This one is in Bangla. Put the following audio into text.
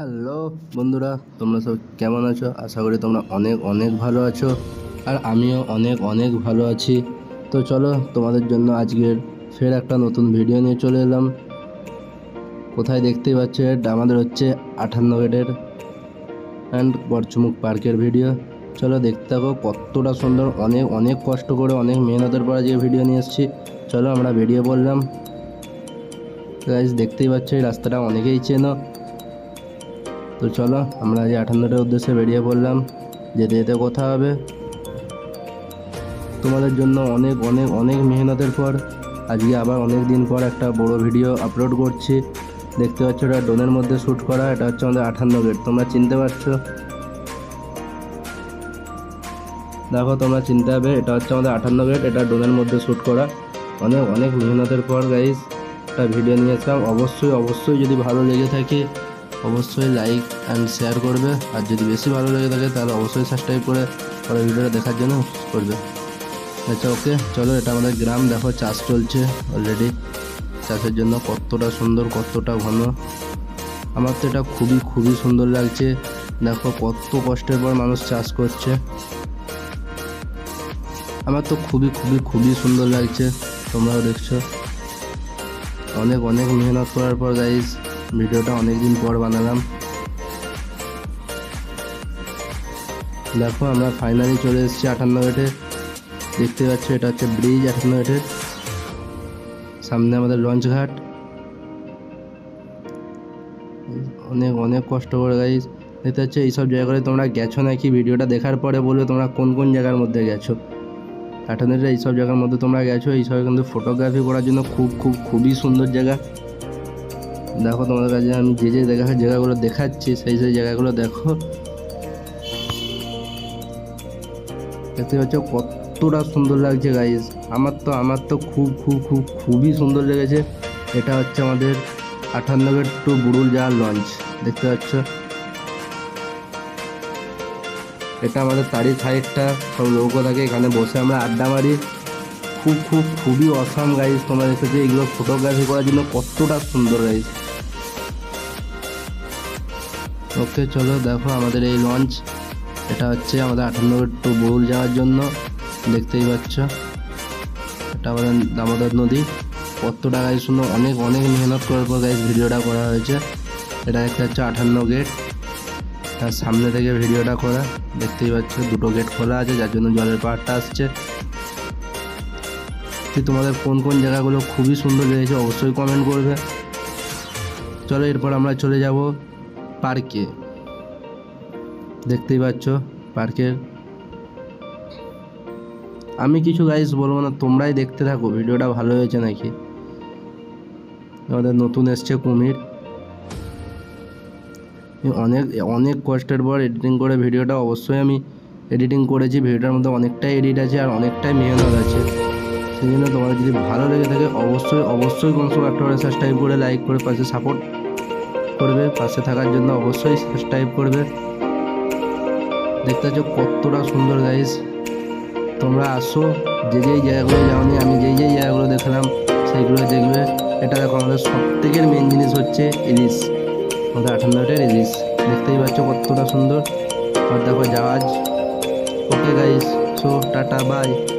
হ্যালো বন্ধুরা, তোমরা সব কেমন আছো? আশা করি তোমরা অনেক অনেক ভালো আছো আর আমিও অনেক অনেক ভালো আছি। তো চলো তোমাদের জন্য আজকের ফের একটা নতুন ভিডিও নিয়ে চলে এলাম। কোথায় দেখতেই পাচ্ছ আমাদের হচ্ছে আঠান্ন গেটের অ্যান্ড বরচুমুক পার্কের ভিডিও। চলো দেখতে থাকো, কতটা সুন্দর, অনেক অনেক কষ্ট করে, অনেক মেহনতের পর আজকে ভিডিও নিয়ে এসেছি। চলো আমরা বেরিয়ে পড়লাম। দেখতেই পাচ্ছ, এই রাস্তাটা অনেকেই চেনো। তো চলো, আমরা আজ আঠান্নটার উদ্দেশ্যে বেরিয়ে পড়লাম, যেতে যেতে কথা হবে। তোমাদের জন্য অনেক অনেক অনেক মেহনতের পর আজকে আবার অনেক দিন পর একটা বড় ভিডিও আপলোড করছি। দেখতে পাচ্ছ এটা ডোনের মধ্যে শ্যুট করা, এটা হচ্ছে আমাদের আঠান্ন গেট তোমরা চিনতে পারছ? দেখো, তোমরা চিনতে হবে, এটা হচ্ছে আমাদের আঠান্ন গেট এটা ডোনের মধ্যে শ্যুট করা। অনেক অনেক মেহনতের পর গাইজ একটা ভিডিও নিয়েছিলাম অবশ্যই অবশ্যই যদি ভালো লেগে থাকে অবশ্যই লাইক অ্যান্ড শেয়ার করবে। আর যদি বেশি ভালো লেগে থাকে, তাহলে অবশ্যই সাবস্ক্রাইব করে পরে ভিডিওটা দেখার জন্য করবে। আচ্ছা ওকে চলো, এটা আমাদের গ্রাম। দেখো, চাষ চলছে অলরেডি চাষের জন্য কতটা সুন্দর, কতটা ঘন। আমার তো এটা খুবই খুবই সুন্দর লাগছে। দেখো, কত কষ্টের পর মানুষ চাষ করছে। আমার তো খুবই খুবই খুবই সুন্দর লাগছে। তোমরাও দেখছ। অনেক অনেক মেহনত করার পর গাইজ ভিডিওটা অনেক দিন পর বানালাম। দেখো, আমরা ফাইনালি চলে এসেছি আটান্ন গেটে দেখতে পাচ্ছ, এটা হচ্ছে ব্রিজ আটান্ন গেটের সামনে আমাদের লঞ্চ ঘাট। অনেক অনেক কষ্ট করে গাইজ দেখতে পাচ্ছ, এইসব জায়গায় তোমরা গেছো নাকি? ভিডিওটা দেখার পরে বলবে তোমরা কোন কোন জায়গার মধ্যে গেছো। আটান্নটা এইসব জায়গার মধ্যে তোমরা গেছো। এইসব কিন্তু ফটোগ্রাফি করার জন্য খুব খুব, খুবই সুন্দর জায়গা। দেখো তোমাদের কাছে আমি যে যে দেখা জায়গাগুলো দেখাচ্ছি, সেই সেই জায়গাগুলো দেখো। দেখতে পাচ্ছ কতটা সুন্দর লাগছে গাইজ আমার তো আমার তো খুব খুব খুব খুবই সুন্দর লেগেছে। এটা হচ্ছে আমাদের আঠান্ন টু বুড়ুল যাওয়ার লঞ্চ দেখতে পাচ্ছ? এটা আমাদের তারি সাইডটা সব নৌকো থাকে, এখানে বসে আমরা আড্ডা মারি। খুব খুব খুবই অসাম গাইজ তোমরা দেখেছ এগুলো ফটোগ্রাফি করার জন্য কতটা সুন্দর গাইজ ওকে, চলো দেখো আমাদের এই লঞ্চ এটা হচ্ছে আমাদের আঠান্ন টু বহুল যাওয়ার জন্য। দেখতেই পাচ্ছ। এটা আমাদের দামোদর নদী। কতটা গাইজ সুন্দর অনেক অনেক মেহনত করার পর গাইজ ভিডিওটা করা হয়েছে। এটা দেখতে হচ্ছে আঠান্ন গেট তার সামনে থেকে ভিডিওটা করা। দেখতেই পাচ্ছ, দুটো গেট খোলা আছে, যার জন্য জলের পাহাড়টা আসছে। কি তোমাদের কোন কোন জায়গাগুলো খুবই সুন্দর লেগেছে অবশ্যই কমেন্ট করবে। চলো, এরপর আমরা চলে যাব। পার্কে। দেখতেই পাচ্ছ পার্কের। আমি কিছু গাইস বলব না, তোমরাই দেখতে থাকো, ভিডিওটা ভালো হয়েছে নাকি? আমাদের নতুন এসছে কুমির। অনেক অনেক কষ্টের পর এডিটিং করে ভিডিওটা, অবশ্যই আমি এডিটিং করেছি, ভিডিওটার মধ্যে অনেকটাই এডিট আছে আর অনেকটাই মেহনত আছে। সেই জন্য তোমাদের যদি ভালো লেগে থাকে, অবশ্যই অবশ্যই কম একটা করে সাবস্ক্রাইব করে লাইক করে, পাশে সাপোর্ট করবে, পাশে থাকার জন্য অবশ্যই সাবস্ক্রাইব করবে। দেখতে পাচ্ছ কতটা সুন্দর গাইস তোমরা আসো, যে যেই জায়গাগুলো যাওনি, আমি যেই যেই জায়গাগুলো দেখলাম সেইগুলো দেখবে। এটা দেখো আমাদের সব থেকে মেন জিনিস হচ্ছে ইলিশ। আমাদের আঠান্নটার ইলিশ। দেখতেই পাচ্ছ কতটা সুন্দর। আর দেখো জাহাজ। Okay guys so tata bye